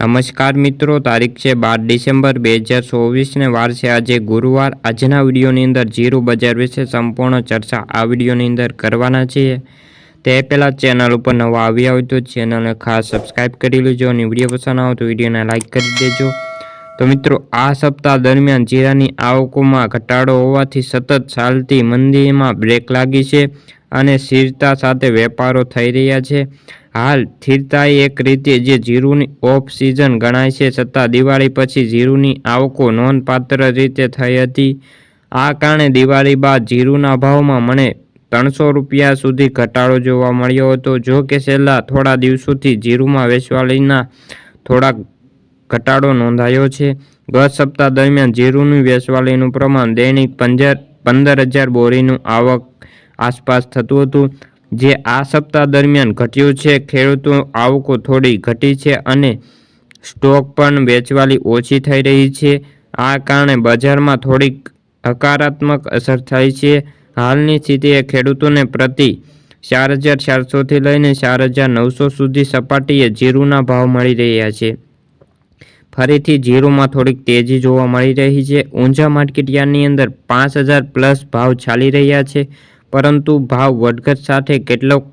નમસ્કાર મિત્રો, તારીખ છે બાર ડિસેમ્બર બે હજાર ચોવીસને વાર છે આજે ગુરુવાર. આજના વિડીયોની અંદર જીરો બજાર વિશે સંપૂર્ણ ચર્ચા આ વિડીયોની અંદર કરવાના છીએ. તે પહેલાં ચેનલ ઉપર નવા આવ્યા હોય તો ચેનલને ખાસ સબસ્ક્રાઈબ કરી લેજો અને વીડિયો પસંદ આવે તો વિડીયોને લાઇક કરી દેજો. તો મિત્રો, આ સપ્તાહ દરમિયાન જીરાની આવકોમાં ઘટાડો હોવાથી સતત ચાલતી મંદીમાં બ્રેક લાગી છે અને સ્થિરતા સાથે વેપારો થઈ રહ્યા છે. હાલ સ્થિરતા એક રીતે જે જીરુની ઓફ સિઝન ગણાય છે, છતાં દિવાળી પછી જીરુની આવકો નોંધપાત્ર રીતે થઈ હતી. આ કારણે દિવાળી બાદ જીરુના ભાવમાં મને ત્રણસો રૂપિયા સુધી ઘટાડો જોવા મળ્યો હતો. જો કે છેલ્લા થોડા દિવસોથી જીરુમાં વેચવાલીના થોડાક ઘટાડો નોંધાયો છે. ગત સપ્તાહ દરમિયાન જીરુની વેચવાલીનું પ્રમાણ દૈનિક પંદર પંદર હજાર બોરીનું આવક આસપાસ થતું હતું. જે આ સપ્તાહ દરમિયાન ઘટ્યું છે, ખેડૂતો આવકો થોડી ઘટી છે અને સ્ટોક પણ વેચવાલી ઓછી થઈ રહી છે. આ કારણે બજારમાં થોડીક હકારાત્મક અસર થાય છે. હાલની સ્થિતિએ ખેડૂતોને પ્રતિ ચાર હજાર ચારસોથી લઈને ચાર હજાર નવસો સુધી સપાટીએ જીરુના ભાવ મળી રહ્યા છે. ફરીથી જીરુમાં થોડીક તેજી જોવા મળી રહી છે. ઊંઝા માર્કેટ યાર્ડની અંદર પાંચ હજાર પ્લસ ભાવ ચાલી રહ્યા છે. પરંતુ ભાવ વધઘટ સાથે કેટલોક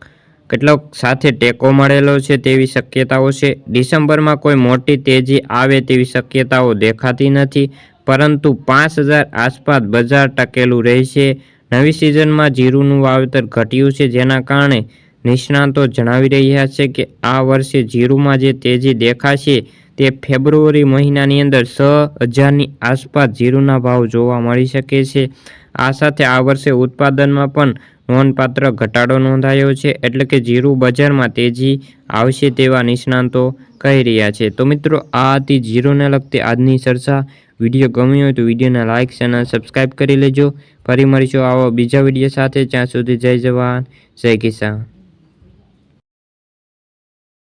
કેટલોક સાથે ટેકો મળેલો છે તેવી શક્યતાઓ છે. ડિસેમ્બરમાં કોઈ મોટી તેજી આવે તેવી શક્યતાઓ દેખાતી નથી, પરંતુ પાંચ હજાર આસપાસ બજાર ટકેલું રહેશે. નવી સિઝનમાં જીરુનું વાવેતર ઘટ્યું છે, જેના કારણે નિષ્ણાતો જણાવી રહ્યા છે કે આ વર્ષે જીરુમાં જે તેજી દેખાશે તે ફેબ્રુઆરી મહિનાની અંદર છ હજારની આસપાસ જીરુના ભાવ જોવા મળી શકે છે. આ સાથે આ વર્ષે ઉત્પાદનમાં પણ નોંધપાત્ર ઘટાડો નોંધાયો છે, એટલે કે જીરું બજારમાં તેજી આવશે તેવા નિષ્ણાંતો કહી રહ્યા છે. તો મિત્રો, આ હતી જીરોને લગતી આજની ચર્ચા. વીડિયો ગમ્યો હોય તો વિડીયોને લાઇક ચેનલ સબસ્ક્રાઈબ કરી લેજો. ફરી મળીશું આવો બીજા વીડિયો સાથે. જ્યાં સુધી જય જવાન, જય કિસાન.